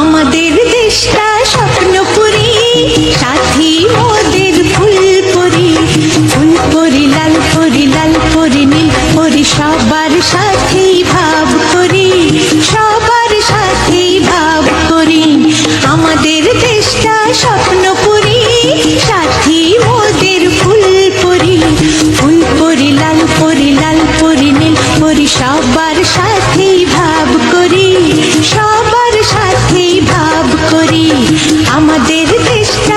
আমাদের দেশটা স্বপ্নপুরী, সাথী মোদের ফুল পরি ফুল পরি লাল পরি লাল পরি নীল পরি সবার সাথেই ভাব করি, সবার সাথেই ভাব করি। আমাদের দেশটা স্বপ্নপুরী, সাথী মোদের ফুল পরি ফুল পরি লাল পরি লাল পরি নীল পরি সবার সাথেই আমাদের দেশটা